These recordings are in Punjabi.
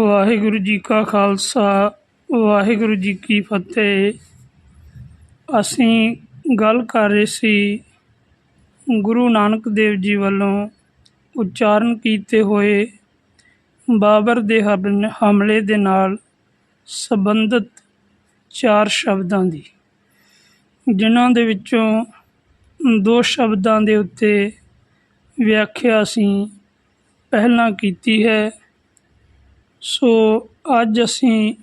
ਵਾਹਿਗੁਰੂ ਜੀ ਕਾ ਖਾਲਸਾ, ਵਾਹਿਗੁਰੂ ਜੀ ਕੀ ਫਤਿਹ। ਅਸੀਂ ਗੱਲ ਕਰ ਰਹੇ ਸੀ ਗੁਰੂ ਨਾਨਕ ਦੇਵ ਜੀ ਵੱਲੋਂ ਉਚਾਰਨ ਕੀਤੇ ਹੋਏ ਬਾਬਰ ਦੇ ਹਮਲ- ਹਮਲੇ ਦੇ ਨਾਲ ਸੰਬੰਧਿਤ ਚਾਰ ਸ਼ਬਦਾਂ ਦੀ। ਜਿਨ੍ਹਾਂ ਦੇ ਵਿੱਚੋਂ ਦੋ ਸ਼ਬਦਾਂ ਦੇ ਉੱਤੇ ਵਿਆਖਿਆ ਅਸੀਂ ਪਹਿਲਾਂ ਕੀਤੀ ਹੈ। ਸੋ ਅੱਜ ਅਸੀਂ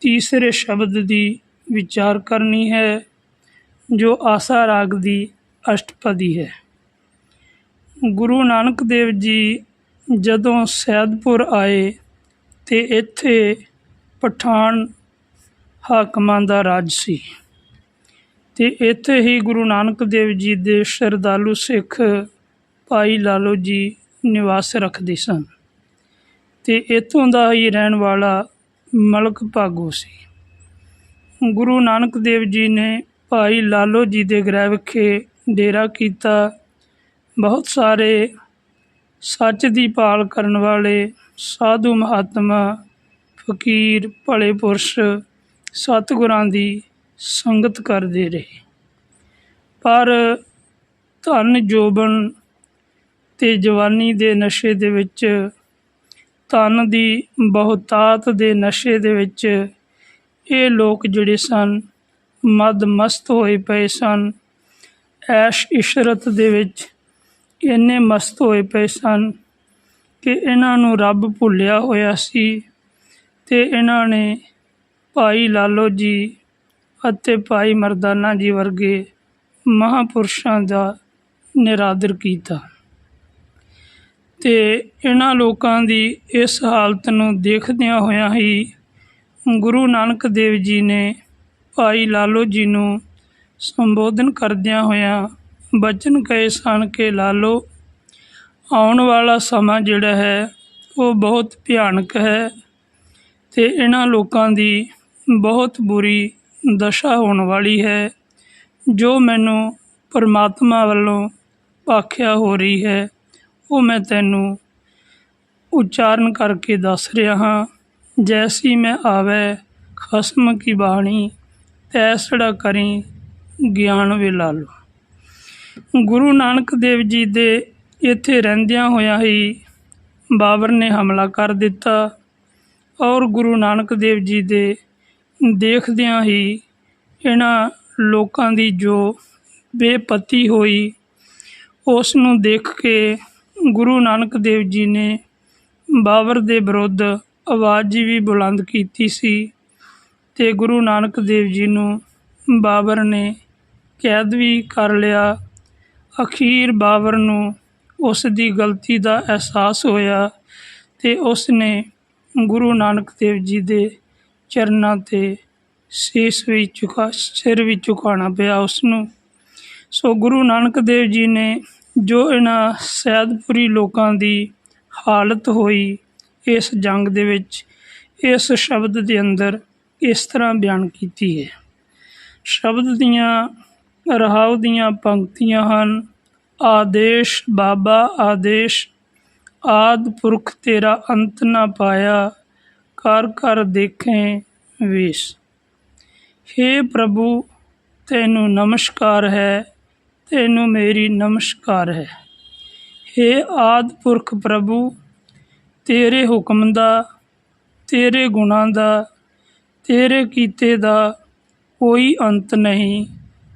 ਤੀਸਰੇ ਸ਼ਬਦ ਦੀ ਵਿਚਾਰ ਕਰਨੀ ਹੈ, ਜੋ ਆਸਾ ਰਾਗ ਦੀ ਅਸ਼ਟਪਦੀ ਹੈ। ਗੁਰੂ ਨਾਨਕ ਦੇਵ ਜੀ ਜਦੋਂ ਸੈਦਪੁਰ ਆਏ ਤੇ ਇੱਥੇ ਪਠਾਨ ਹਾਕਮਾਂ ਦਾ ਰਾਜ ਸੀ। ਤੇ ਇੱਥੇ ਹੀ ਗੁਰੂ ਨਾਨਕ ਦੇਵ ਜੀ ਦੇ ਸ਼ਰਧਾਲੂ ਸਿੱਖ ਭਾਈ ਲਾਲੋ ਜੀ ਨਿਵਾਸ ਰੱਖਦੇ ਸਨ। ਅਤੇ ਇੱਥੋਂ ਦਾ ਹੀ ਰਹਿਣ ਵਾਲਾ ਮਲਕ ਭਾਗੂ ਸੀ। ਗੁਰੂ ਨਾਨਕ ਦੇਵ ਜੀ ਨੇ ਭਾਈ ਲਾਲੋ ਜੀ ਦੇ ਗ੍ਰਹਿ ਵਿਖੇ ਡੇਰਾ ਕੀਤਾ। ਬਹੁਤ ਸਾਰੇ ਸੱਚ ਦੀ ਭਾਲ ਕਰਨ ਵਾਲੇ, ਸਾਧੂ ਮਹਾਤਮਾ, ਫਕੀਰ, ਭਲੇ ਪੁਰਸ਼, ਸਤਿਗੁਰਾਂ ਦੀ ਸੰਗਤ ਕਰਦੇ ਰਹੇ। ਪਰ ਧਨ ਜੋਬਨ ਤੇ ਜਵਾਨੀ ਦੇ ਨਸ਼ੇ ਦੇ ਵਿੱਚ ਧਨ ਦੀ ਬਹੁਤਾਤ ਦੇ ਨਸ਼ੇ ਦੇ ਵਿੱਚ ਇਹ ਲੋਕ ਜਿਹੜੇ ਸਨ ਮਦ ਮਸਤ ਹੋਏ ਪਏ ਸਨ। ਐਸ਼ ਇਸ਼ਰਤ ਦੇ ਵਿੱਚ ਇੰਨੇ ਮਸਤ ਹੋਏ ਪਏ ਸਨ ਕਿ ਇਹਨਾਂ ਨੂੰ ਰੱਬ ਭੁੱਲਿਆ ਹੋਇਆ ਸੀ ਤੇ ਇਹਨਾਂ ਨੇ ਭਾਈ ਲਾਲੋ ਜੀ ਅਤੇ ਭਾਈ ਮਰਦਾਨਾ ਜੀ ਵਰਗੇ ਮਹਾਪੁਰਸ਼ਾਂ ਦਾ ਨਿਰਾਦਰ ਕੀਤਾ। ਤੇ ਇਹਨਾਂ ਲੋਕਾਂ ਦੀ ਇਸ ਹਾਲਤ ਨੂੰ ਦੇਖਦਿਆਂ ਹੋਇਆਂ ਹੀ ਗੁਰੂ ਨਾਨਕ ਦੇਵ ਜੀ ਨੇ ਭਾਈ ਲਾਲੋ ਜੀ ਨੂੰ ਸੰਬੋਧਨ ਕਰਦਿਆਂ ਹੋਇਆਂ ਬਚਨ ਕਹੇ ਸਨ ਕਿ, ਲਾਲੋ, ਆਉਣ ਵਾਲਾ ਸਮਾਂ ਜਿਹੜਾ ਹੈ, ਉਹ ਬਹੁਤ ਭਿਆਨਕ ਹੈ ਤੇ ਇਹਨਾਂ ਲੋਕਾਂ ਦੀ ਬਹੁਤ ਬੁਰੀ ਦਸ਼ਾ ਹੋਣ ਵਾਲੀ ਹੈ, ਜੋ ਮੈਨੂੰ ਪਰਮਾਤਮਾ ਵੱਲੋਂ ਭਾਖਿਆ ਹੋ ਰਹੀ ਹੈ। ਉਹ ਮੈਂ ਤੈਨੂੰ ਉਚਾਰਨ ਕਰਕੇ ਦੱਸ ਰਿਹਾ ਹਾਂ। ਜੈਸੀ ਮੈਂ ਆਵੇ, ਖਸਮ ਕੀ ਬਾਣੀ ਤੈਸੜਾ ਕਰੀ ਗਿਆਨ ਵੇ ਲਾਲੋ ਗੁਰੂ ਨਾਨਕ ਦੇਵ ਜੀ ਦੇ ਇੱਥੇ ਰਹਿੰਦਿਆਂ ਹੋਇਆਂ ਹੀ ਬਾਬਰ ਨੇ ਹਮਲਾ ਕਰ ਦਿੱਤਾ ਔਰ ਗੁਰੂ ਨਾਨਕ ਦੇਵ ਜੀ ਦੇ ਦੇਖਦਿਆਂ ਹੀ ਇਹਨਾਂ ਲੋਕਾਂ ਦੀ ਜੋ ਬੇਪਤੀ ਹੋਈ, ਉਸ ਨੂੰ ਦੇਖ ਕੇ ਗੁਰੂ ਨਾਨਕ ਦੇਵ ਜੀ ਨੇ ਬਾਬਰ ਦੇ ਵਿਰੁੱਧ ਆਵਾਜ਼ ਵੀ ਬੁਲੰਦ ਕੀਤੀ ਸੀ ਤੇ ਗੁਰੂ ਨਾਨਕ ਦੇਵ ਜੀ ਨੂੰ ਬਾਬਰ ਨੇ ਕੈਦ ਵੀ ਕਰ ਲਿਆ। ਅਖੀਰ ਬਾਬਰ ਨੂੰ ਉਸ ਦੀ ਗਲਤੀ ਦਾ ਅਹਿਸਾਸ ਹੋਇਆ ਤੇ ਉਸ ਨੇ ਗੁਰੂ ਨਾਨਕ ਦੇਵ ਜੀ ਦੇ ਚਰਨਾਂ ਤੇ ਸੀਸ ਵੀ ਝੁਕਾ ਸਿਰ ਵੀ ਝੁਕਾਉਣਾ ਪਿਆ ਉਸ ਨੂੰ ਸੋ ਗੁਰੂ ਨਾਨਕ ਦੇਵ ਜੀ ਨੇ ਜੋ ਇਹਨਾਂ ਸੈਦਪੁਰੀ ਲੋਕਾਂ ਦੀ ਹਾਲਤ ਹੋਈ ਇਸ ਜੰਗ ਦੇ ਵਿੱਚ, ਇਸ ਸ਼ਬਦ ਦੇ ਅੰਦਰ ਇਸ ਤਰ੍ਹਾਂ ਬਿਆਨ ਕੀਤੀ ਹੈ। ਸ਼ਬਦ ਦੀਆਂ, ਰਹਾਉ ਦੀਆਂ ਪੰਕਤੀਆਂ ਹਨ, ਆਦੇਸ਼ ਬਾਬਾ ਆਦੇਸ਼, ਆਦ ਪੁਰਖ ਤੇਰਾ ਅੰਤ ਨਾ ਪਾਇਆ ਕਰ ਕਰ ਦੇਖੇ ਵੇਸ਼। हे ਪ੍ਰਭੂ, ਤੈਨੂੰ ਨਮਸਕਾਰ ਹੈ ਤੈਨੂੰ ਮੇਰੀ ਨਮਸਕਾਰ ਹੈ। हे ਆਦ ਪੁਰਖ ਪ੍ਰਭੂ, ਤੇਰੇ ਹੁਕਮ ਦਾ, ਤੇਰੇ ਗੁਣਾਂ ਦਾ, ਤੇਰੇ ਕੀਤੇ ਦਾ ਕੋਈ ਅੰਤ ਨਹੀਂ,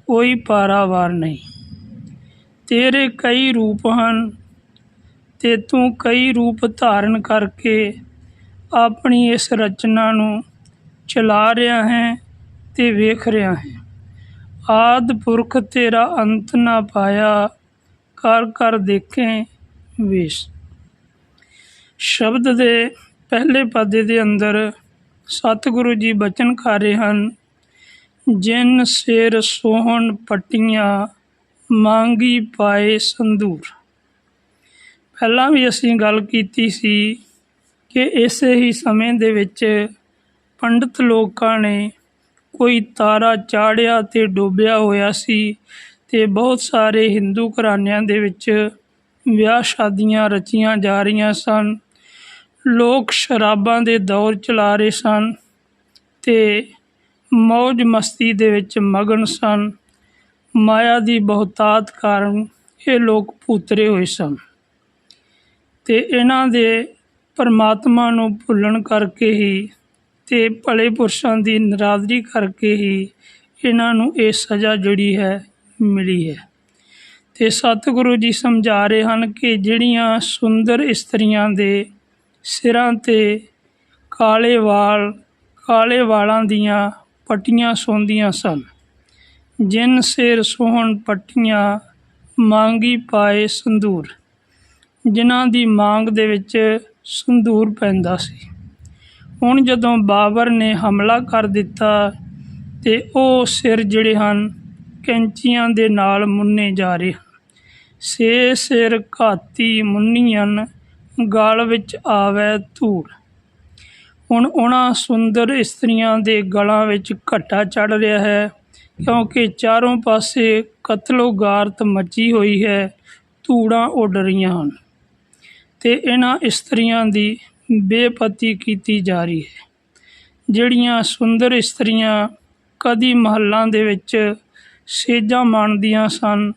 ਕੋਈ ਪਾਰਾਵਾਰ ਨਹੀਂ। ਤੇਰੇ ਕਈ ਰੂਪ ਹਨ ਤੇ ਤੂੰ ਕਈ ਰੂਪ ਧਾਰਨ ਕਰਕੇ ਆਪਣੀ ਇਸ ਰਚਨਾ ਨੂੰ ਚਲਾ ਰਿਹਾ ਹੈ ਤੇ ਵੇਖ ਰਿਹਾ ਹੈ। ਆਦ ਪੁਰਖ ਤੇਰਾ ਅੰਤ ਨਾ ਪਾਇਆ ਕਰ ਕਰ ਦੇਖੇ ਵੇਸ਼। ਸ਼ਬਦ ਦੇ ਪਹਿਲੇ ਪਾਦੇ ਦੇ ਅੰਦਰ ਸਤਿਗੁਰੂ ਜੀ ਬਚਨ ਕਰ ਰਹੇ ਹਨ, ਜਿਨ ਸਿਰ ਸੋਹਣ ਪੱਟੀਆਂ ਮੰਗੀ ਪਾਏ ਸੰਧੂਰ। ਪਹਿਲਾਂ ਵੀ ਅਸੀਂ ਗੱਲ ਕੀਤੀ ਸੀ ਕਿ ਇਸੇ ਹੀ ਸਮੇਂ ਦੇ ਵਿੱਚ ਪੰਡਤ ਲੋਕਾਂ ਨੇ ਕੋਈ ਤਾਰਾ ਚਾੜਿਆ ਤੇ ਡੋਬਿਆ ਹੋਇਆ ਸੀ ਤੇ ਬਹੁਤ ਸਾਰੇ ਹਿੰਦੂ ਘਰਾਣਿਆਂ ਦੇ ਵਿੱਚ ਵਿਆਹ ਸ਼ਾਦੀਆਂ ਰਚੀਆਂ ਜਾ ਰਹੀਆਂ ਸਨ। ਲੋਕ ਸ਼ਰਾਬਾਂ ਦੇ ਦੌਰ ਚਲਾ ਰਹੇ ਸਨ ਤੇ ਮौज ਮਸਤੀ ਦੇ ਵਿੱਚ ਮਗਨ ਸਨ। ਮਾਇਆ ਦੀ ਬਹੁਤਾਤ ਕਾਰਨ ਇਹ ਲੋਕ ਭੂਤਰੇ ਹੋਏ ਸਨ ਤੇ ਇਹਨਾਂ ਦੇ ਪਰਮਾਤਮਾ ਨੂੰ ਭੁੱਲਣ ਕਰਕੇ ਹੀ ਅਤੇ ਭਲੇ ਪੁਰਸ਼ਾਂ ਦੀ ਨਰਾਦਰੀ ਕਰਕੇ ਹੀ ਇਹਨਾਂ ਨੂੰ ਇਹ ਸਜ਼ਾ ਜਿਹੜੀ ਹੈ ਮਿਲੀ ਹੈ। ਤੇ ਸਤਿਗੁਰੂ ਜੀ ਸਮਝਾ ਰਹੇ ਹਨ ਕਿ ਜਿਹੜੀਆਂ ਸੁੰਦਰ ਇਸਤਰੀਆਂ ਦੇ ਸਿਰਾਂ ਤੇ ਕਾਲੇ ਵਾਲ, ਕਾਲੇ ਵਾਲਾਂ ਦੀਆਂ ਪੱਟੀਆਂ ਸੌਂਦੀਆਂ ਸਨ, ਜਿਨ ਸਿਰ ਸੋਹਣ ਪੱਟੀਆਂ ਮੰਗੀ ਪਾਏ ਸੰਧੂਰ ਜਿਨ੍ਹਾਂ ਦੀ ਮੰਗ ਦੇ ਵਿੱਚ ਸੰਧੂਰ ਪੈਂਦਾ ਸੀ। ਹੁਣ ਜਦੋਂ ਬਾਬਰ ਨੇ ਹਮਲਾ ਕਰ ਦਿੱਤਾ ਤੇ ਉਹ ਸਿਰ ਜਿਹੜੇ ਹਨ, ਕੈਂਚੀਆਂ ਦੇ ਨਾਲ ਮੁੰਨੇ ਜਾ ਰਹੇ ਹਨ। ਸੇ ਸਿਰ ਘਾਤੀ ਮੁੰਨੀਆਂ ਗਲ ਵਿੱਚ ਆਵੇ ਧੂੜ। ਹੁਣ ਉਹਨਾਂ ਸੁੰਦਰ ਇਸਤਰੀਆਂ ਦੇ ਗਲਾਂ ਵਿੱਚ ਘੱਟਾ ਚੜ ਰਿਹਾ ਹੈ, ਕਿਉਂਕਿ ਚਾਰੋਂ ਪਾਸੇ ਕਤਲੋ ਗਾਰਤ ਮਚੀ ਹੋਈ ਹੈ, ਧੂੜਾਂ ਉੱਡ ਰਹੀਆਂ ਹਨ। ਤੇ ਇਹਨਾਂ ਇਸਤਰੀਆਂ ਦੀ ਬੇਪਤੀ ਕੀਤੀ ਜਾ ਰਹੀ ਹੈ। ਜਿਹੜੀਆਂ ਸੁੰਦਰ ਇਸਤਰੀਆਂ ਕਦੀ ਮਹੱਲਾਂ ਦੇ ਵਿੱਚ ਸੇਜਾਂ ਮਾਣਦੀਆਂ ਸਨ,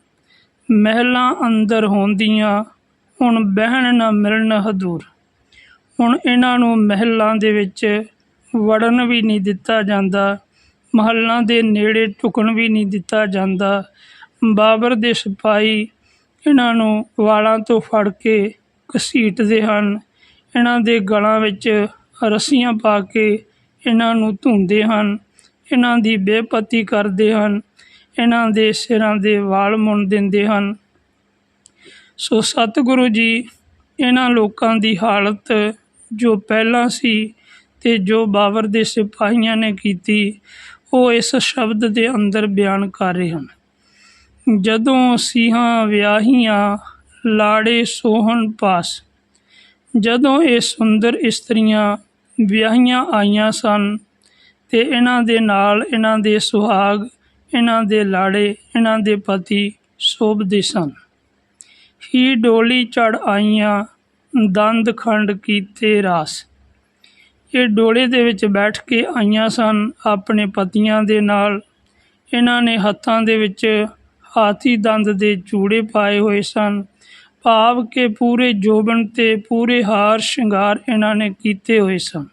ਮਹਿਲਾਂ ਅੰਦਰ ਹੁੰਦੀਆਂ, ਹੁਣ ਬਹਿਣ ਨਾ ਮਿਲਣ ਹਦੂਰ। ਹੁਣ ਇਹਨਾਂ ਨੂੰ ਮਹਿਲਾਂ ਦੇ ਵਿੱਚ ਵੜਨ ਵੀ ਨਹੀਂ ਦਿੱਤਾ ਜਾਂਦਾ, ਮਹੱਲਾਂ ਦੇ ਨੇੜੇ ਢੁਕਣ ਵੀ ਨਹੀਂ ਦਿੱਤਾ ਜਾਂਦਾ। ਬਾਬਰ ਦੇ ਸਿਪਾਹੀ ਇਹਨਾਂ ਨੂੰ ਵਾਲਾਂ ਤੋਂ ਫੜ ਕੇ ਘਸੀਟਦੇ ਹਨ। ਇਹਨਾਂ ਦੇ ਗਲਾਂ ਵਿੱਚ ਰੱਸੀਆਂ ਪਾ ਕੇ ਇਹਨਾਂ ਨੂੰ ਧੁੰਦੇ ਹਨ। ਇਹਨਾਂ ਦੀ ਬੇਪਤੀ ਕਰਦੇ ਹਨ। ਇਹਨਾਂ ਦੇ ਸਿਰਾਂ ਦੇ ਵਾਲ ਮੁੰਨ ਦਿੰਦੇ ਹਨ। ਸੋ ਸਤਿਗੁਰੂ ਜੀ, ਇਹਨਾਂ ਲੋਕਾਂ ਦੀ ਹਾਲਤ ਜੋ ਪਹਿਲਾਂ ਸੀ ਤੇ ਜੋ ਬਾਬਰ ਦੇ ਸਿਪਾਹੀਆਂ ਨੇ ਕੀਤੀ, ਉਹ ਇਸ ਸ਼ਬਦ ਦੇ ਅੰਦਰ ਬਿਆਨ ਕਰ ਰਹੇ ਹਨ। ਜਦੋਂ ਸੀਹਾਂ, ਵਿਆਹੀਆਂ, ਲਾੜੇ, ਸੋਹਣ ਪਾਸ ਜਦੋਂ ਇਹ ਸੁੰਦਰ ਇਸਤਰੀਆਂ ਵਿਆਹੀਆਂ ਆਈਆਂ ਸਨ ਤੇ ਇਹਨਾਂ ਦੇ ਨਾਲ ਇਹਨਾਂ ਦੇ ਸੁਹਾਗ, ਇਹਨਾਂ ਦੇ ਲਾੜੇ, ਇਹਨਾਂ ਦੇ ਪਤੀ ਸੋਭਦੇ ਸਨ। ਹੀ ਡੋਲੀ ਚੜ ਆਈਆਂ, ਦੰਦ ਖੰਡ ਕੀਤੇ ਰਾਸ। ਇਹ ਡੋਲੇ ਦੇ ਵਿੱਚ ਬੈਠ ਕੇ ਆਈਆਂ ਸਨ ਆਪਣੇ ਪਤੀਆਂ ਦੇ ਨਾਲ। ਇਹਨਾਂ ਨੇ ਹੱਥਾਂ ਦੇ ਵਿੱਚ ਹਾਥੀ ਦੰਦ ਦੇ ਚੂੜੇ ਪਾਏ ਹੋਏ ਸਨ। ਭਾਵ ਕਿ ਪੂਰੇ ਜੋਬਨ ਤੇ ਪੂਰੇ ਹਾਰ ਸ਼ਿੰਗਾਰ ਇਹਨਾਂ ਨੇ ਕੀਤੇ ਹੋਏ ਸਨ।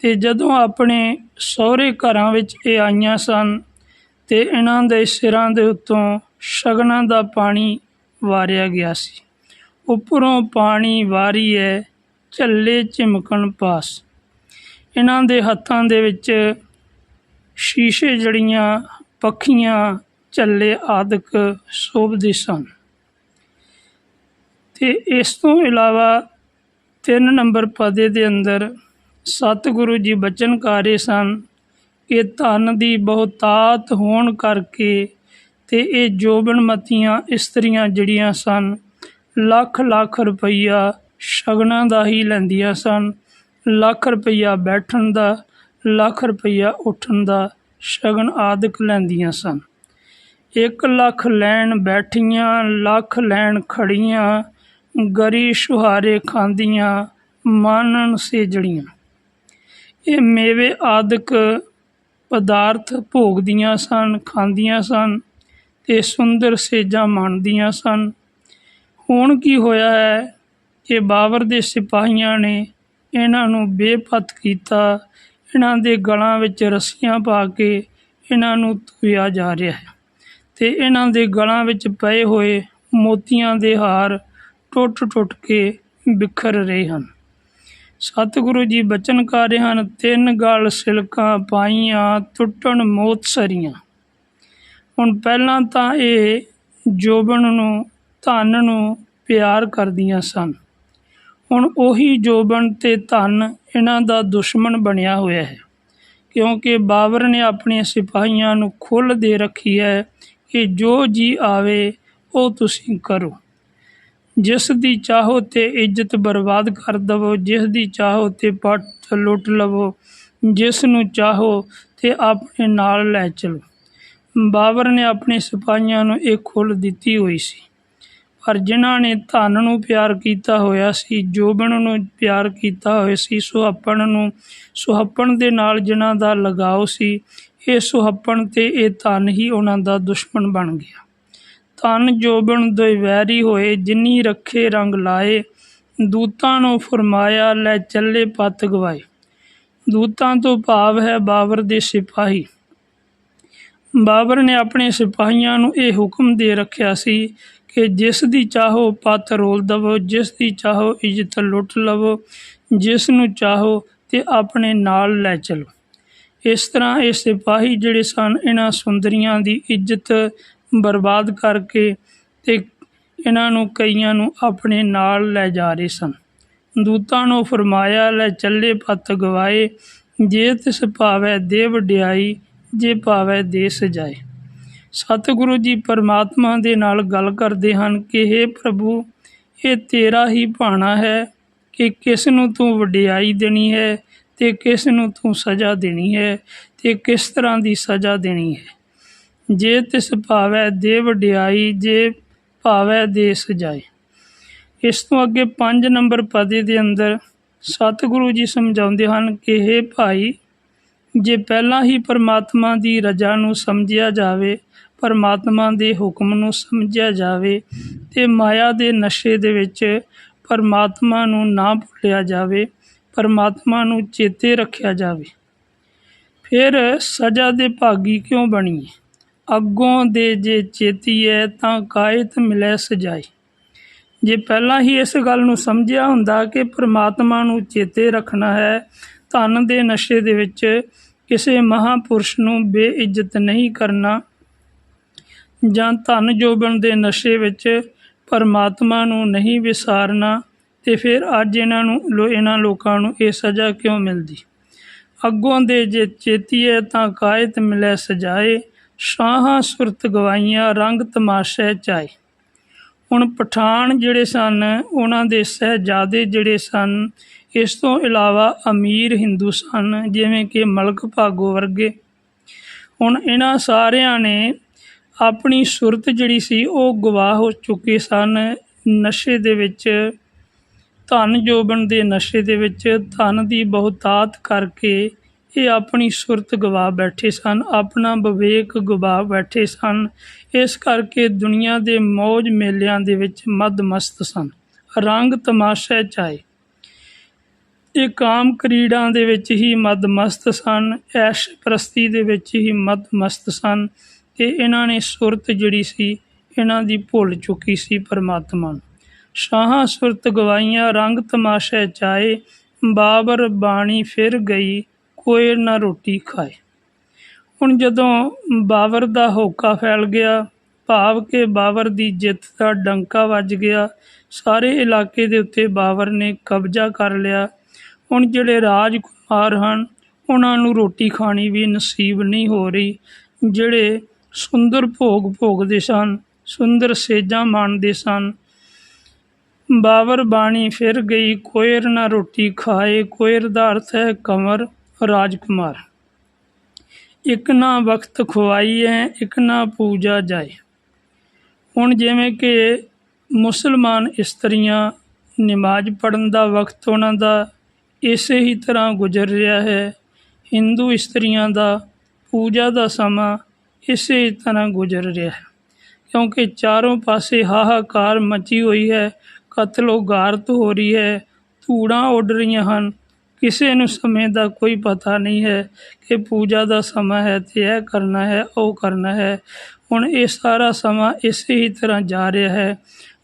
ਤੇ ਜਦੋਂ ਆਪਣੇ ਸਹੁਰੇ ਘਰਾਂ ਵਿੱਚ ਇਹ ਆਈਆਂ ਸਨ ਤੇ ਇਹਨਾਂ ਦੇ ਸਿਰਾਂ ਦੇ ਉੱਤੋਂ ਸ਼ਗਨਾਂ ਦਾ ਪਾਣੀ ਵਾਰਿਆ ਗਿਆ ਸੀ। ਉੱਪਰੋਂ ਪਾਣੀ ਵਾਰੀ ਹੈ ਝੱਲੇ ਚਿਮਕਣ ਪਾਸ। ਇਹਨਾਂ ਦੇ ਹੱਥਾਂ ਦੇ ਵਿੱਚ ਸ਼ੀਸ਼ੇ ਜੜੀਆਂ, ਪੱਖੀਆਂ, ਝੱਲੇ ਆਦਿਕ ਸ਼ੋਭਦੇ ਸਨ। ਤੇ ਇਸ ਤੋਂ ਇਲਾਵਾ ਤਿੰਨ ਨੰਬਰ ਪਦੇ ਦੇ ਅੰਦਰ ਸਤਿਗੁਰੂ ਜੀ ਬਚਨ ਕਰ ਰਹੇ ਸਨ ਕਿ ਧਨ ਦੀ ਬਹੁਤਾਤ ਹੋਣ ਕਰਕੇ ਤੇ ਇਹ ਜੋਬਨਮਤੀਆਂ ਇਸਤਰੀਆਂ ਜਿਹੜੀਆਂ ਸਨ, ਲੱਖ ਲੱਖ ਰੁਪਈਆ ਸ਼ਗਨਾਂ ਦਾ ਹੀ ਲੈਂਦੀਆਂ ਸਨ, ਲੱਖ ਰੁਪਈਆ ਬੈਠਣ ਦਾ, ਲੱਖ ਰੁਪਈਆ ਉੱਠਣ ਦਾ ਸ਼ਗਨ ਆਦਿਕ ਲੈਂਦੀਆਂ ਸਨ। ਇੱਕ ਲੱਖ ਲੈਣ ਬੈਠੀਆਂ, ਲੱਖ ਲੈਣ ਖੜੀਆਂ ਗਰੀ ਸੁਹਾਰੇ ਖਾਂਦੀਆਂ, ਮਾਨਣ ਸੇਜੜੀਆਂ ਇਹ ਮੇਵੇ ਆਦਿਕ ਪਦਾਰਥ ਭੋਗਦੀਆਂ ਸਨ, ਖਾਂਦੀਆਂ ਸਨ ਤੇ ਸੁੰਦਰ ਸੇਜਾਂ ਮਾਣਦੀਆਂ ਸਨ। ਹੁਣ ਕੀ ਹੋਇਆ ਹੈ ਕਿ ਬਾਬਰ ਦੇ ਸਿਪਾਹੀਆਂ ਨੇ ਇਹਨਾਂ ਨੂੰ ਬੇਪਤ ਕੀਤਾ, ਇਹਨਾਂ ਦੇ ਗਲਾਂ ਵਿੱਚ ਰੱਸੀਆਂ ਪਾ ਕੇ ਇਹਨਾਂ ਨੂੰ ਧੋਇਆ ਜਾ ਰਿਹਾ ਹੈ ਤੇ ਇਹਨਾਂ ਦੇ ਗਲਾਂ ਵਿੱਚ ਪਏ ਹੋਏ ਮੋਤੀਆਂ ਦੇ ਹਾਰ ਟੁੱਟ ਟੁੱਟ ਕੇ ਬਿਖਰ ਰਹੇ ਹਨ। ਸਤਿਗੁਰੂ ਜੀ ਬਚਨ ਕਰ ਰਹੇ ਹਨ, ਤਿੰਨ ਗਲ ਸਿਲਕਾਂ ਪਾਈਆਂ ਟੁੱਟਣ ਮੋਤ ਸਰੀਆਂ। ਹੁਣ ਪਹਿਲਾਂ ਤਾਂ ਇਹ ਜੋਬਨ ਨੂੰ, ਧਨ ਨੂੰ ਪਿਆਰ ਕਰਦੀਆਂ ਸਨ। ਹੁਣ ਉਹੀ ਜੋਬਨ ਤੇ ਧਨ ਇਹਨਾਂ ਦਾ ਦੁਸ਼ਮਣ ਬਣਿਆ ਹੋਇਆ ਹੈ, ਕਿਉਂਕਿ ਬਾਬਰ ਨੇ ਆਪਣੇ ਸਿਪਾਹੀਆਂ ਨੂੰ ਖੁੱਲ੍ਹ ਦੇ ਰੱਖੀ ਹੈ ਕਿ ਜੋ ਜੀ ਆਵੇ, ਉਹ ਤੁਸੀਂ ਕਰੋ। ਜਿਸ ਦੀ ਚਾਹੋ ਤੇ ਇੱਜ਼ਤ ਬਰਬਾਦ ਕਰ ਦਵੋ, ਜਿਸ ਦੀ ਚਾਹੋ ਤੇ ਪੱਟ ਲੁੱਟ ਲਵੋ, ਜਿਸ ਨੂੰ ਚਾਹੋ ਤੇ ਆਪਣੇ ਨਾਲ ਲੈ ਚਲੋ। ਬਾਬਰ ਨੇ ਆਪਣੇ ਸਿਪਾਹੀਆਂ ਨੂੰ ਇਹ ਖੁੱਲ੍ਹ ਦਿੱਤੀ ਹੋਈ ਸੀ। ਪਰ ਜਿਨ੍ਹਾਂ ਨੇ ਧਨ ਨੂੰ ਪਿਆਰ ਕੀਤਾ ਹੋਇਆ ਸੀ ਜੋਬਣ ਨੂੰ ਪਿਆਰ ਕੀਤਾ ਹੋਇਆ ਸੀ, ਸੁਹੱਪਣ ਨੂੰ, ਸੁਹੱਪਣ ਦੇ ਨਾਲ ਜਿਨ੍ਹਾਂ ਦਾ ਲਗਾਓ ਸੀ, ਇਹ ਸੁਹੱਪਣ ਤੇ ਇਹ ਧਨ ਹੀ ਉਹਨਾਂ ਦਾ ਦੁਸ਼ਮਣ ਬਣ ਗਿਆ। ਧਨ ਜੋਬਨ ਦੇ ਵੈਰੀ ਹੋਏ, ਜਿਨੀ ਰੱਖੇ ਰੰਗ ਲਾਏ, ਦੂਤਾਂ ਨੂੰ ਫਰਮਾਇਆ, ਲੈ ਚੱਲੇ ਪੱਤ ਗਵਾਏ। ਦੂਤਾਂ ਤੋਂ ਭਾਵ ਹੈ ਬਾਬਰ ਦੇ ਸਿਪਾਹੀ। ਬਾਬਰ ਨੇ ਆਪਣੇ ਸਿਪਾਹੀਆਂ ਨੂੰ ਇਹ ਹੁਕਮ ਦੇ ਰੱਖਿਆ ਸੀ ਕਿ ਜਿਸ ਦੀ ਚਾਹੋ ਪੱਤ ਰੋਲ ਦਵੋ, ਜਿਸ ਦੀ ਚਾਹੋ ਇੱਜ਼ਤ ਲੁੱਟ ਲਵੋ, ਜਿਸ ਨੂੰ ਚਾਹੋ ਤੇ ਆਪਣੇ ਨਾਲ ਲੈ ਚਲੋ। ਇਸ ਤਰ੍ਹਾਂ ਇਹ ਸਿਪਾਹੀ ਜਿਹੜੇ ਸਨ, ਇਹਨਾਂ ਸੁੰਦਰੀਆਂ ਦੀ ਇੱਜ਼ਤ ਬਰਬਾਦ ਕਰਕੇ ਤੇ ਇਹਨਾਂ ਨੂੰ ਕਈਆਂ ਨੂੰ ਆਪਣੇ ਨਾਲ ਲੈ ਜਾ ਰਹੇ ਸਨ। ਦੂਤਾਂ ਨੂੰ ਫਰਮਾਇਆ, ਲੈ ਚੱਲੇ ਪੱਤ ਗਵਾਏ, ਜੇ ਤਿਸ ਭਾਵੈ ਦੇ ਵਡਿਆਈ ਜੇ ਭਾਵੈ ਦੇ ਸਜਾਏ ਸਤਿਗੁਰੂ ਜੀ ਪਰਮਾਤਮਾ ਦੇ ਨਾਲ ਗੱਲ ਕਰਦੇ ਹਨ ਕਿ हे ਪ੍ਰਭੂ, ਇਹ ਤੇਰਾ ਹੀ ਭਾਣਾ ਹੈ ਕਿ ਕਿਸ ਨੂੰ ਤੂੰ ਵਡਿਆਈ ਦੇਣੀ ਹੈ ਤੇ ਕਿਸ ਨੂੰ ਤੂੰ ਸਜ਼ਾ ਦੇਣੀ ਹੈ ਤੇ ਕਿਸ ਤਰ੍ਹਾਂ ਦੀ ਸਜ਼ਾ ਦੇਣੀ ਹੈ? ਜੇ ਤਿਸ ਭਾਵੈ ਦੇ ਵਡਿਆਈ, ਜੇ ਭਾਵੈ ਦੇ ਸਜਾਏ ਇਸ ਤੋਂ ਅੱਗੇ 5 ਨੰਬਰ ਪਦੇ ਦੇ ਅੰਦਰ ਸਤਿਗੁਰੂ ਜੀ ਸਮਝਾਉਂਦੇ ਹਨ ਕਿ हे ਭਾਈ, ਜੇ ਪਹਿਲਾਂ ਹੀ ਪਰਮਾਤਮਾ ਦੀ ਰਜ਼ਾ ਨੂੰ ਸਮਝਿਆ ਜਾਵੇ, ਪਰਮਾਤਮਾ ਦੇ ਹੁਕਮ ਨੂੰ ਸਮਝਿਆ ਜਾਵੇ ਤੇ ਮਾਇਆ ਦੇ ਨਸ਼ੇ ਦੇ ਵਿੱਚ ਪਰਮਾਤਮਾ ਨੂੰ ਨਾ ਭੁੱਲਿਆ ਜਾਵੇ, ਪਰਮਾਤਮਾ ਨੂੰ ਚੇਤੇ ਰੱਖਿਆ ਜਾਵੇ, ਫਿਰ ਸਜ਼ਾ ਦੇ ਭਾਗੀ ਕਿਉਂ ਬਣੀਏ ਅੱਗੋਂ ਦੇ ਜੇ ਚੇਤੀ ਚੇਤੀਏ ਤਾਂ ਕਾਇਤ ਮਿਲੇ ਸਜਾਈ। ਜੇ ਪਹਿਲਾਂ ਹੀ ਇਸ ਗੱਲ ਨੂੰ ਸਮਝਿਆ ਹੁੰਦਾ ਕਿ ਪ੍ਰਮਾਤਮਾ ਨੂੰ ਚੇਤੇ ਰੱਖਣਾ ਹੈ, ਧਨ ਦੇ ਨਸ਼ੇ ਦੇ ਵਿੱਚ ਕਿਸੇ ਮਹਾਪੁਰਸ਼ ਨੂੰ ਬੇਇੱਜ਼ਤ ਨਹੀਂ ਕਰਨਾ ਜਾਂ ਧਨ ਜੋਬਨ ਦੇ ਨਸ਼ੇ ਵਿੱਚ ਪਰਮਾਤਮਾ ਨੂੰ ਨਹੀਂ ਵਿਸਾਰਨਾ, ਤੇ ਫਿਰ ਅੱਜ ਇਹਨਾਂ ਨੂੰ ਲੋ, ਇਹਨਾਂ ਲੋਕਾਂ ਨੂੰ ਇਹ ਸਜ਼ਾ ਕਿਉਂ ਮਿਲਦੀ? ਅੱਗੋਂ ਦੇ ਜੇ ਚੇਤੀ ਹੈ ਤਾਂ ਕਾਇਤ ਮਿਲੇ ਸਜਾਏ ਸ਼ਾਹਾਂ ਸੁਰਤ ਗਵਾਈਆਂ, ਰੰਗ ਤਮਾਸ਼ੇ ਚਾਏ। ਹੁਣ ਪਠਾਨ ਜਿਹੜੇ ਸਨ, ਉਹਨਾਂ ਦੇ ਸਹਿਜਾਦੇ ਜਿਹੜੇ ਸਨ, ਇਸ ਤੋਂ ਇਲਾਵਾ ਅਮੀਰ ਹਿੰਦੂ ਸਨ, ਜਿਵੇਂ ਕਿ ਮਲਕ ਭਾਗੋ ਵਰਗੇ। ਹੁਣ ਇਹਨਾਂ ਸਾਰਿਆਂ ਨੇ ਆਪਣੀ ਸੁਰਤ ਜਿਹੜੀ ਸੀ, ਉਹ ਗਵਾਹ ਹੋ ਚੁੱਕੇ ਸਨ। ਨਸ਼ੇ ਦੇ ਵਿੱਚ, ਧਨ ਜੋਬਨ ਦੇ ਨਸ਼ੇ ਦੇ ਵਿੱਚ, ਧਨ ਦੀ ਬਹੁਤਾਤ ਕਰਕੇ ਇਹ ਆਪਣੀ ਸੁਰਤ ਗਵਾ ਬੈਠੇ ਸਨ, ਆਪਣਾ ਵਿਵੇਕ ਗਵਾ ਬੈਠੇ ਸਨ। ਇਸ ਕਰਕੇ ਦੁਨੀਆ ਦੇ ਮੌਜ ਮੇਲਿਆਂ ਦੇ ਵਿੱਚ ਮਦ ਮਸਤ ਸਨ। ਰੰਗ ਤਮਾਸ਼ੇ ਚਾਏ। ਇਹ ਕਾਮ ਕਰੀੜਾਂ ਦੇ ਵਿੱਚ ਹੀ ਮਦ ਮਸਤ ਸਨ। ਐਸ਼ ਪ੍ਰਸਤੀ ਦੇ ਵਿੱਚ ਹੀ ਮਦ ਮਸਤ ਸਨ ਤੇ ਇਹਨਾਂ ਨੇ ਸੁਰਤ ਜਿਹੜੀ ਸੀ, ਇਹਨਾਂ ਦੀ ਭੁੱਲ ਚੁੱਕੀ ਸੀ ਪਰਮਾਤਮਾ ਨੂੰ। ਸ਼ਾਹਾਂ ਸੁਰਤ ਗਵਾਈਆਂ, ਰੰਗ ਤਮਾਸ਼ੇ ਚਾਏ। ਬਾਬਰ ਬਾਣੀ ਫਿਰ ਗਈ। ਕੋਈ ਨਾ ਰੋਟੀ ਖਾਏ। ਹੁਣ ਜਦੋਂ ਬਾਬਰ ਦਾ ਹੋਕਾ ਫੈਲ ਗਿਆ, ਭਾਵ ਕਿ ਬਾਬਰ ਦੀ ਜਿੱਤ ਦਾ ਡੰਕਾ ਵੱਜ ਗਿਆ, ਸਾਰੇ ਇਲਾਕੇ ਦੇ ਉੱਤੇ ਬਾਬਰ ਨੇ ਕਬਜ਼ਾ ਕਰ ਲਿਆ। ਹੁਣ ਜਿਹੜੇ ਰਾਜਕੁਮਾਰ ਹਨ, ਉਹਨਾਂ ਨੂੰ ਰੋਟੀ ਖਾਣੀ ਵੀ ਨਸੀਬ ਨਹੀਂ ਹੋ ਰਹੀ। ਜਿਹੜੇ ਸੁੰਦਰ ਭੋਗ ਭੋਗਦੇ ਸਨ, ਸੁੰਦਰ ਸੇਜਾਂ ਮਾਣਦੇ ਸਨ ਬਾਬਰ ਬਾਣੀ ਫਿਰ ਗਈ ਕੋਇਰ ਨਾ ਰੋਟੀ ਖਾਏ ਕੋਇਰ ਦਾ ਅਰਥ ਹੈ ਕਮਰ। ਰਾਜਕੁਮਾਰ। ਇੱਕ ਨਾ ਵਕਤ ਖਵਾਈਐ ਇੱਕ ਨਾ ਪੂਜਾ ਜਾਏ। ਹੁਣ ਜਿਵੇਂ ਕਿ ਮੁਸਲਮਾਨ ਇਸਤਰੀਆਂ ਨਮਾਜ਼ ਪੜਨ ਦਾ ਵਕਤ ਉਹਨਾਂ ਦਾ ਇਸੇ ਹੀ ਤਰ੍ਹਾਂ ਗੁਜ਼ਰ ਰਿਹਾ ਹੈ। ਹਿੰਦੂ ਇਸਤਰੀਆਂ ਦਾ ਪੂਜਾ ਦਾ ਸਮਾਂ ਇਸੇ ਤਰ੍ਹਾਂ ਗੁਜ਼ਰ ਰਿਹਾ ਹੈ। ਕਿਉਂਕਿ ਚਾਰੋਂ ਪਾਸੇ ਹਾਹਾਕਾਰ ਮਚੀ ਹੋਈ ਹੈ, ਕਤਲੋ ਗਾਰਤ ਹੋ ਰਹੀ ਹੈ, ਧੂੜਾਂ ਉੱਡ ਰਹੀਆਂ ਹਨ। ਕਿਸੇ ਨੂੰ ਸਮੇਂ ਦਾ ਕੋਈ ਪਤਾ ਨਹੀਂ ਹੈ ਕਿ ਪੂਜਾ ਦਾ ਸਮਾਂ ਹੈ ਤੇ ਇਹ ਕਰਨਾ ਹੈ, ਉਹ ਕਰਨਾ ਹੈ। ਹੁਣ ਇਹ ਸਾਰਾ ਸਮਾਂ ਇਸੇ ਹੀ ਤਰ੍ਹਾਂ ਜਾ ਰਿਹਾ ਹੈ,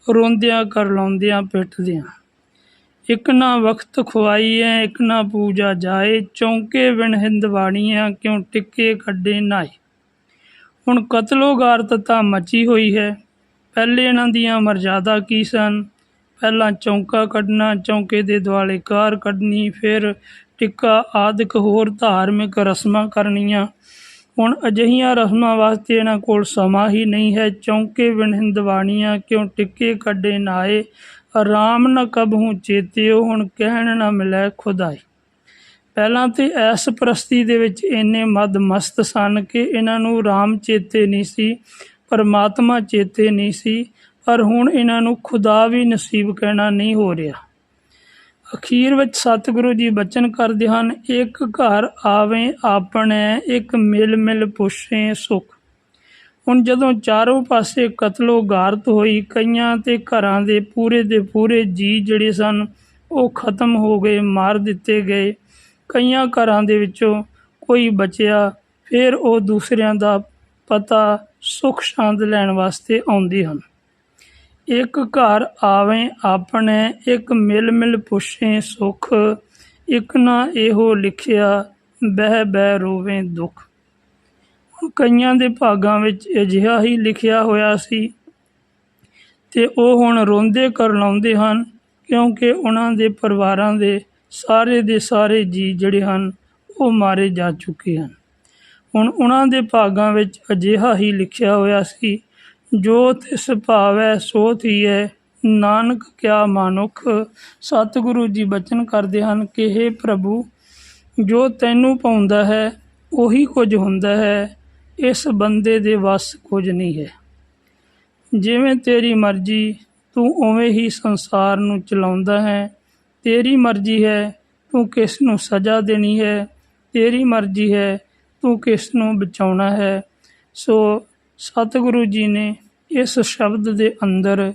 ਰੋਂਦਿਆਂ ਕਰ ਲਾਉਂਦਿਆਂ ਪਿੱਟਦਿਆਂ। ਇੱਕ ਨਾ ਵਕਤ ਖਵਾਈਐ ਇੱਕ ਨਾ ਪੂਜਾ ਜਾਏ, ਚੌਂਕੇ ਵਿਣ ਹਿੰਦਵਾਣੀਆਂ ਕਿਉਂ ਟਿੱਕੇ ਕੱਢੇ ਨਾਏ? ਹੁਣ ਕਤਲੋਗਾਰਤ ਤਾਂ ਮਚੀ ਹੋਈ ਹੈ, ਪਹਿਲੇ ਇਹਨਾਂ ਦੀਆਂ ਮਰਜ਼ਾਦਾ ਕੀ ਸਨ? ਪਹਿਲਾਂ ਚੌਂਕਾ ਕੱਢਣਾ, ਚੌਂਕੇ ਦੇ ਦੁਆਲੇ ਕਾਰ ਕੱਢਣੀ, ਫਿਰ ਟਿੱਕਾ ਆਦਿਕ ਹੋਰ ਧਾਰਮਿਕ ਰਸਮਾਂ ਕਰਨੀਆਂ। ਹੁਣ ਅਜਿਹੀਆਂ ਰਸਮਾਂ ਵਾਸਤੇ ਇਹਨਾਂ ਕੋਲ ਸਮਾਂ ਹੀ ਨਹੀਂ ਹੈ। ਚੌਂਕੇ ਵਿਨਹਿੰਦਵਾਣੀਆਂ ਕਿਉਂ ਟਿੱਕੇ ਕੱਢੇ ਨਾਏ? ਰਾਮ ਨ ਕਬਹੂ ਚੇਤਿਓ, ਹੁਣ ਕਹਿਣ ਨਾ ਮਿਲੈ ਖੁਦਾਈ। ਪਹਿਲਾਂ ਤੇ ਐਸ ਪ੍ਰਸਤੀ ਦੇ ਵਿੱਚ ਇੰਨੇ ਮਦ ਮਸਤ ਸਨ ਕਿ ਇਹਨਾਂ ਨੂੰ ਰਾਮ ਚੇਤੇ ਨਹੀਂ ਸੀ, ਪਰਮਾਤਮਾ ਚੇਤੇ ਨਹੀਂ ਸੀ। ਪਰ ਹੁਣ ਇਹਨਾਂ ਨੂੰ ਖੁਦਾ ਵੀ ਨਸੀਬ ਕਹਿਣਾ ਨਹੀਂ ਹੋ ਰਿਹਾ। ਅਖੀਰ ਵਿੱਚ ਸਤਿਗੁਰੂ ਜੀ ਬਚਨ ਕਰਦੇ ਹਨ, ਇੱਕ ਘਰ ਆਵੇਂ ਆਪਣੇ, ਇੱਕ ਮਿਲ ਮਿਲ ਪੁੱਛੇ ਸੁਖ। ਹੁਣ ਜਦੋਂ ਚਾਰੋਂ ਪਾਸੇ ਕਤਲੋ ਗਾਰਤ ਹੋਈ, ਕਈਆਂ ਤੇ ਘਰਾਂ ਦੇ ਪੂਰੇ ਦੇ ਪੂਰੇ ਜੀ ਜਿਹੜੇ ਸਨ, ਉਹ ਖਤਮ ਹੋ ਗਏ, ਮਾਰ ਦਿੱਤੇ ਗਏ। ਕਈਆਂ ਘਰਾਂ ਦੇ ਵਿੱਚੋਂ ਕੋਈ ਬਚਿਆ, ਫਿਰ ਉਹ ਦੂਸਰਿਆਂ ਦਾ ਪਤਾ ਸੁਖ ਸ਼ਾਂਤ ਲੈਣ ਵਾਸਤੇ ਆਉਂਦੇ ਹਨ। ਇੱਕ ਘਰ ਆਵੇਂ, ਆਪਣੇ ਇੱਕ ਮਿਲ ਮਿਲ ਪੁੱਛੇ ਸੁਖ, ਇੱਕ ਨਾ ਇਹੋ ਲਿਖਿਆ, ਬਹਿ ਬਹਿ ਰੋਵੇਂ ਦੁੱਖ। ਕਈਆਂ ਦੇ ਭਾਗਾਂ ਵਿੱਚ ਅਜਿਹਾ ਹੀ ਲਿਖਿਆ ਹੋਇਆ ਸੀ ਤੇ ਉਹ ਹੁਣ ਰੋਂਦੇ ਕਰ ਲਾਉਂਦੇ ਹਨ, ਕਿਉਂਕਿ ਉਹਨਾਂ ਦੇ ਪਰਿਵਾਰਾਂ ਦੇ ਸਾਰੇ ਦੇ ਸਾਰੇ ਜੀ ਜਿਹੜੇ ਹਨ, ਉਹ ਮਾਰੇ ਜਾ ਚੁੱਕੇ ਹਨ। ਹੁਣ ਉਹਨਾਂ ਦੇ ਭਾਗਾਂ ਵਿੱਚ ਅਜਿਹਾ ਹੀ ਲਿਖਿਆ ਹੋਇਆ ਸੀ ਜੋ ਤਿਸ ਭਾਵੈ ਸੋ ਥੀਐ, ਨਾਨਕ ਕਿਆ ਮਾਨੁਖ, ਸਤਿਗੁਰੂ ਜੀ ਬਚਨ ਕਰਦੇ ਹਨ ਕਿ हे ਪ੍ਰਭੂ। ਜੋ ਤੈਨੂੰ ਪਾਉਂਦਾ ਹੈ, ਉਹੀ ਕੁਝ ਹੁੰਦਾ ਹੈ, ਇਸ ਬੰਦੇ ਦੇ ਵੱਸ ਕੁਝ ਨਹੀਂ ਹੈ। ਜਿਵੇਂ ਤੇਰੀ ਮਰਜ਼ੀ, ਤੂੰ ਉਵੇਂ ਹੀ ਸੰਸਾਰ ਨੂੰ ਚਲਾਉਂਦਾ ਹੈ। ਤੇਰੀ ਮਰਜ਼ੀ ਹੈ, ਤੂੰ ਕਿਸ ਨੂੰ ਸਜ਼ਾ ਦੇਣੀ ਹੈ। ਤੇਰੀ ਮਰਜ਼ੀ ਹੈ, ਤੂੰ ਕਿਸ ਨੂੰ ਬਚਾਉਣਾ ਹੈ। ਸੋ ਸਤਿਗੁਰੂ ਜੀ ਨੇ ਇਸ ਸ਼ਬਦ ਦੇ ਅੰਦਰ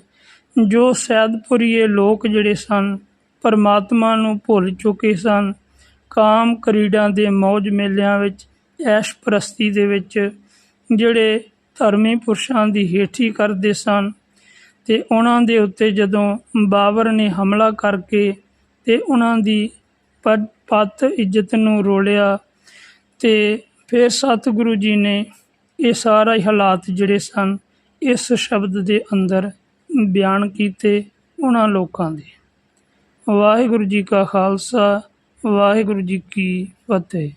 ਜੋ ਸੈਦਪੁਰੀਏ ਲੋਕ ਜਿਹੜੇ ਸਨ, ਪਰਮਾਤਮਾ ਨੂੰ ਭੁੱਲ ਚੁੱਕੇ ਸਨ, ਕਾਮ ਕਰੀਡਾਂ ਦੇ ਮੌਜ ਮੇਲਿਆਂ ਵਿੱਚ, ਐਸ਼ ਪ੍ਰਸਤੀ ਦੇ ਵਿੱਚ ਜਿਹੜੇ ਧਰਮੀ ਪੁਰਸ਼ਾਂ ਦੀ ਹੇਠੀ ਕਰਦੇ ਸਨ ਤੇ ਉਹਨਾਂ ਦੇ ਉੱਤੇ ਜਦੋਂ ਬਾਬਰ ਨੇ ਹਮਲਾ ਕਰਕੇ ਤੇ ਉਹਨਾਂ ਦੀ ਪਤ ਇੱਜ਼ਤ ਨੂੰ ਰੋਲਿਆ ਤੇ ਫਿਰ ਸਤਿਗੁਰੂ ਜੀ ਨੇ ਇਹ ਸਾਰਾ ਹੀ ਹਾਲਾਤ ਜਿਹੜੇ ਸਨ, ਇਸ ਸ਼ਬਦ ਦੇ ਅੰਦਰ ਬਿਆਨ ਕੀਤੇ ਉਹਨਾਂ ਲੋਕਾਂ ਦੇ। ਵਾਹਿਗੁਰੂ ਜੀ ਕਾ ਖਾਲਸਾ, ਵਾਹਿਗੁਰੂ ਜੀ ਕੀ ਫਤਿਹ।